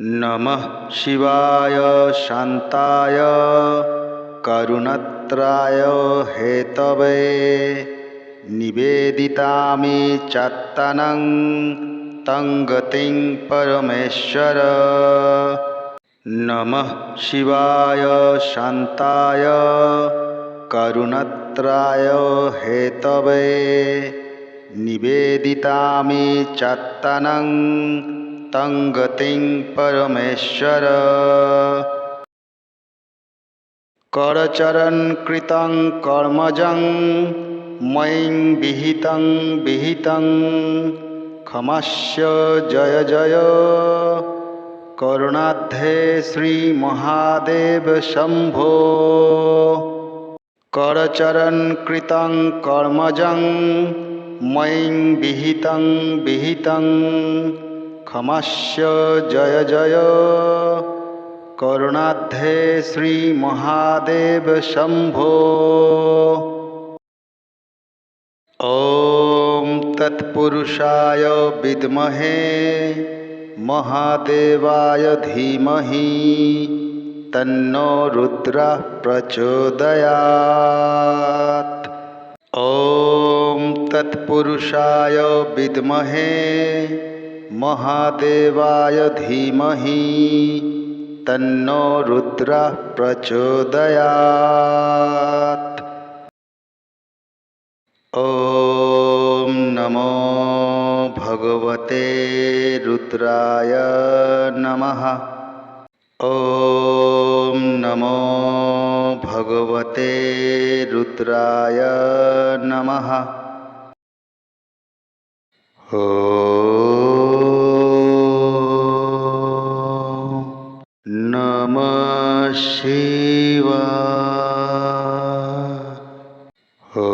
नमः शिवाय शान्ताय करुणत्राय हेतवे निवेदितामि चत्तनं तं गतिं परमेश्वर नमः शिवाय शान्ताय करुणत्राय हेतवे निवेदितामि चात्तनं तं गतिं परमेश्वर करचरन्कृतं कर्मजं मयि विहितं विहितं क्षमस्य जय जय करुणाध्ये श्रीमहादेव शम्भो करचरन्कृतं कर्मजं मयि विहितं विहितं क्षमस्य जय जय करुणाध्ये श्रीमहादेव शम्भो ॐ तत्पुरुषाय विद्महे महादेवाय धीमहि तन्नो रुद्रः प्रचोदयात्। ॐ तत्पुरुषाय विद्महे, महादेवाय धीमहि, तन्नो रुद्रः प्रचोदयात्। ॐ नमो भगवते रुद्राय नमः। ॐ भगवते रुद्राय नमः। ओ नमः शिवा ओ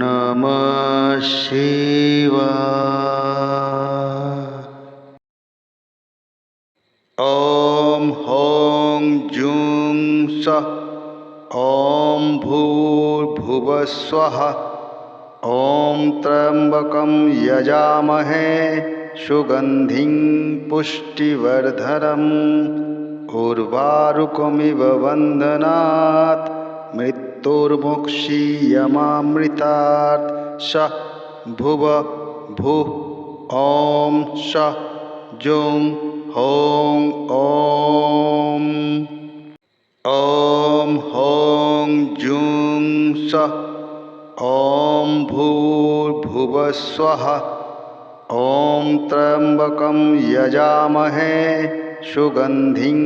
नमः सः। ॐ भूर्भुवस्वः। ॐ त्र्यम्बकं यजामहे। सुगन्धिं पुष्टिवर्धनम्। उर्वारुकमिव वन्दनात्। मृत्युर्मुक्षीयमामृतात् स। भुव। भुः। ॐ स। जुं। हौं। ॐ हौं जूं सः ॐ भूर्भुवस्वः ॐ त्र्यम्बकं यजामहे सुगन्धिं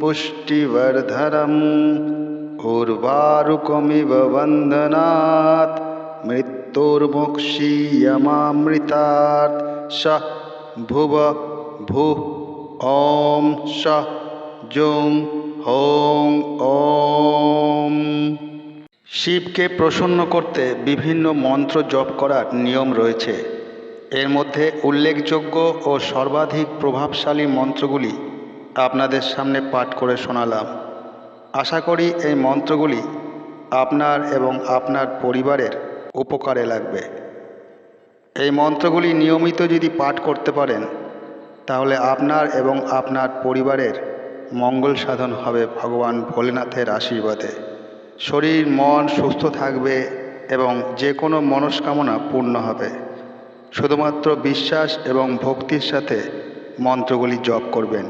पुष्टिवर्धनम् उर्वारुकमिव वन्दनात् मृत्युर्मुक्षीयमामृतात् स भुव भुः ॐ स जुं হং ওম। শিবকে প্রসন্ন করতে বিভিন্ন মন্ত্র জপ করার নিয়ম রয়েছে। এর মধ্যে উল্লেখযোগ্য ও সর্বাধিক প্রভাবশালী মন্ত্রগুলি আপনাদের সামনে পাঠ করে শোনালাম। আশা করি এই মন্ত্রগুলি আপনার এবং আপনার পরিবারের উপকারে লাগবে। এই মন্ত্রগুলি নিয়মিত যদি পাঠ করতে পারেন, তাহলে আপনার এবং আপনার পরিবারের মঙ্গল সাধন হবে ভগবান ভোলেনাথের আশীর্বাদে। শরীর, মন সুস্থ থাকবে এবং যে কোনো মনস্কামনা পূর্ণ হবে। শুধুমাত্র বিশ্বাস এবং ভক্তির সাথে মন্ত্রগুলি জপ করবেন।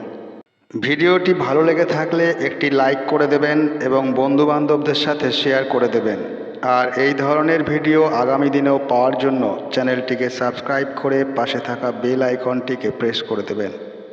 ভিডিওটি ভালো লেগে থাকলে একটি লাইক করে দেবেন এবং বন্ধুবান্ধবদের সাথে শেয়ার করে দেবেন। আর এই ধরনের ভিডিও আগামী দিনেও পাওয়ার জন্য চ্যানেলটিকে সাবস্ক্রাইব করে পাশে থাকা বেল আইকনটিকে প্রেস করে দেবেন।